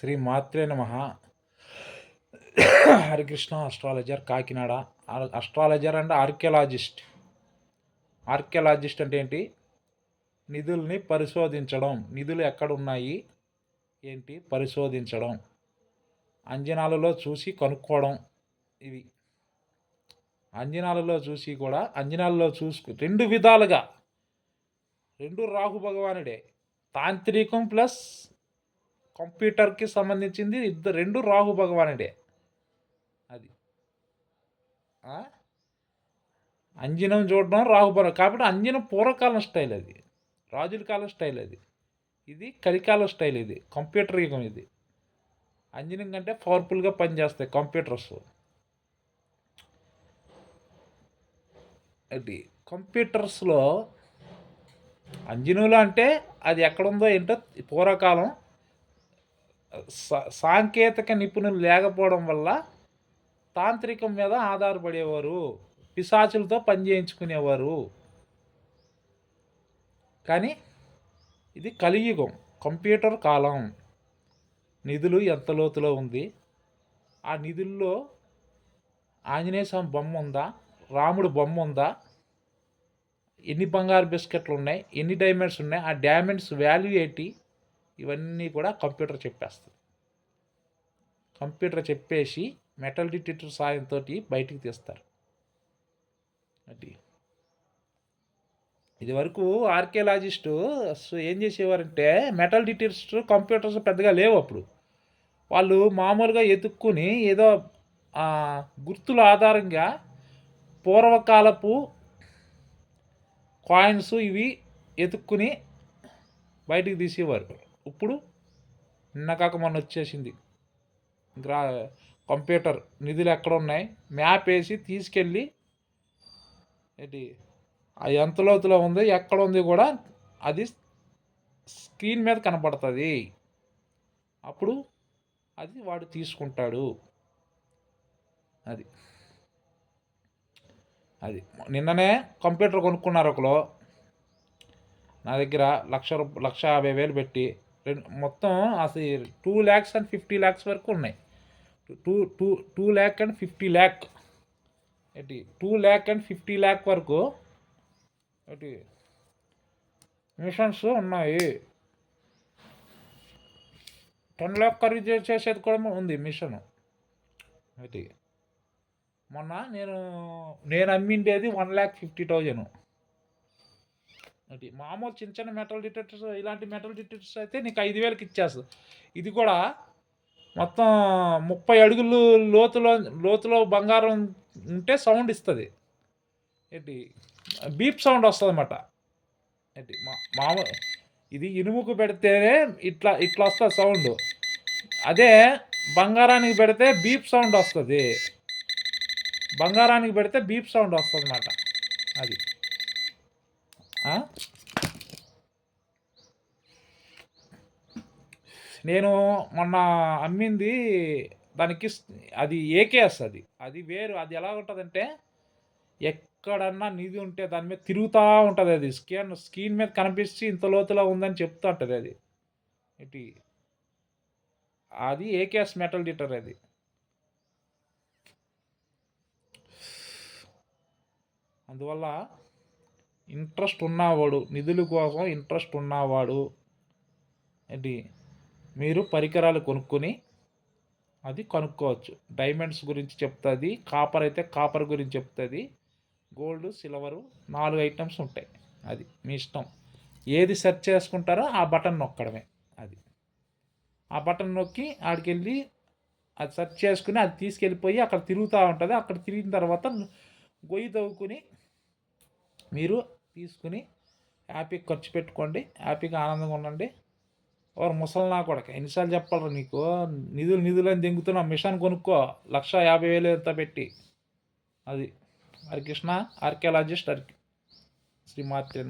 శ్రీ మాత్రే నమ. Harikrishna astrologer Kakinada. Astrologer and archaeologist archaeologist అంటే ఏంటి? నిధుల్ని పరిశోధించడం. నిధులు ఎక్కడ ఉన్నాయి ఏంటి? పరిశోధించడం. అంజనాలలో చూసి కనుక్కోవడం ఇవి. అంజనాలలో చూసి కూడా అంజనాలలో చూసుకు రెండు విధాలుగా. రెండు రాహు భగవానుడే. తాంత్రికం ప్లస్ కంప్యూటర్కి సంబంధించింది ఇద్దరు రెండు రాహు భగవానుడే. అది. అంజనం చూడడం రాహు భగవాన్. కాబట్టి అంజనం పూర్వకాలం స్టైల్ అది. రాజుల కాలం స్టైల్ అది. ఇది కలికాలం స్టైల్ ఇది. కంప్యూటర్ యుగం ఇది. అంజనం కంటే పవర్ఫుల్గా పనిచేస్తాయి కంప్యూటర్స్. అది. కంప్యూటర్స్లో అంజనులు అంటే అది ఎక్కడుందో ఏంటో పూర్వకాలం సాంకేతిక నిపుణులు లేకపోవడం వల్ల తాంత్రికం మీద ఆధారపడేవారు పిశాచులతో పనిచేయించుకునేవారు కానీ ఇది కలియుగం కంప్యూటర్ కాలం. నిధులు ఎంత లోతులో ఉంది? ఆ నిధుల్లో ఆంజనేయ స్వామి బొమ్మ ఉందా? రాముడు బొమ్మ ఉందా? ఎన్ని బంగారు బిస్కెట్లు ఉన్నాయి ఎన్ని డైమండ్స్ ఉన్నాయి? ఆ డైమండ్స్ వాల్యూ ఏంటి? ఇవన్నీ కూడా కంప్యూటర్ చెప్పేస్తుంది. కంప్యూటర్ చెప్పేసి మెటల్ డిటెక్టర్ సాయంతో బయటికి తీస్తారు. అది. ఇది వరకు ఆర్కియలాజిస్టు ఏం చేసేవారంటే మెటల్ డిటెక్టర్స్ కంప్యూటర్స్ పెద్దగా లేవు అప్పుడు. వాళ్ళు మామూలుగా ఎతుక్కుని ఏదో గుర్తుల ఆధారంగా పూర్వకాలపు కాయిన్స్ ఇవి ఎతుక్కుని బయటికి తీసేవారు. ఇప్పుడు నిన్నకాక మొన్న వచ్చేసింది. గ్రా కంప్యూటర్ నిధులు ఎక్కడ ఉన్నాయి? మ్యాప్ వేసి తీసుకెళ్ళి ఏంటి? అది ఎంత లోతులో ఉంది ఎక్కడ ఉంది కూడా అది స్క్రీన్ మీద కనపడుతుంది. అప్పుడు అది వాడు తీసుకుంటాడు. అది. అది. నిన్ననే కంప్యూటర్ కొనుక్కున్నారు ఒకలో నా దగ్గర లక్ష లక్ష యాభై వేలు పెట్టి మొత్తం అసలు two lakhs and fifty lakhs వరకు ఉన్నాయి. Two two two lakh and fifty lakh. ఏంటి? Two lakh and fifty lakh వరకు ఏంటి? మిషన్స్ ఉన్నాయి. టెన్ ల్యాక్ ఖరీదు చేసేది కూడా ఉంది మిషన్. ఏంటి? మొన్న నేను నేను అమ్మిండేది వన్ ల్యాక్ ఫిఫ్టీ థౌజండ్. అంటే మామూలు చిన్న చిన్న మెటల్ డిటెక్టర్స్ ఇలాంటి మెటల్ డిటెక్టర్స్ అయితే నీకు ఐదు వేలకి ఇచ్చేస్తుంది ఇది కూడా మొత్తం ముప్పై అడుగులు లోతులో లోతులో బంగారం ఉంటే సౌండ్ ఇస్తుంది. ఏంటి? బీప్ సౌండ్ వస్తుంది అన్నమాట ఏంటి? మా మామూలు ఇది ఇనుముకు పెడితేనే ఇట్లా ఇట్లా వస్తుంది సౌండ్ అదే బంగారానికి పెడితే బీప్ సౌండ్ వస్తుంది. బంగారానికి పెడితే బీప్ సౌండ్ వస్తుంది అన్నమాట అది. నేను మొన్న అమ్మింది దానికి అది ఏకేఎస్ అది. అది వేరు. అది ఎలా ఉంటుందంటే ఎక్కడన్నా నిధి ఉంటే దాని మీద తిరుగుతూ ఉంటుంది అది. స్క్రీన్ స్క్రీన్ మీద కనిపించి ఇంత లోతులో ఉందని చెప్తూ ఉంటుంది అది. ఇటు అది ఏకేఎస్ మెటల్ డిటర్ అది. అందువల్ల ఇంట్రెస్ట్ ఉన్నవాడు నిధుల కోసం ఇంట్రెస్ట్ ఉన్నవాడు. ఏంటి? మీరు పరికరాలు కొనుక్కొని అది కనుక్కోవచ్చు. డైమండ్స్ గురించి చెప్తుంది కాపర్ అయితే కాపర్ గురించి చెప్తుంది గోల్డ్ సిల్వరు నాలుగు ఐటమ్స్ ఉంటాయి. అది మీ ఇష్టం. ఏది సెర్చ్ చేసుకుంటారో ఆ బటన్ నొక్కడమే అది. ఆ బటన్ నొక్కి ఆడికి వెళ్ళి అది సెర్చ్ చేసుకుని అది తీసుకెళ్ళిపోయి అక్కడ తిరుగుతూ ఉంటుంది. అక్కడ తిరిగిన తర్వాత గొయ్యి తవ్వుకుని మీరు తీసుకుని హ్యాపీగా ఖర్చు పెట్టుకోండి. హ్యాపీగా ఆనందంగా ఉండండి. ఎవరు ముసలినా కూడా ఎన్నిసార్లు చెప్పాలి నీకు? నిధులు నిధులు అని దెంగుతున్నా మిషన్ కొనుక్కో. లక్ష యాభై వేలు ఎంత పెట్టి. అది. హరికృష్ణ ఆర్కియాలజిస్ట్ హరి శ్రీమాత్రి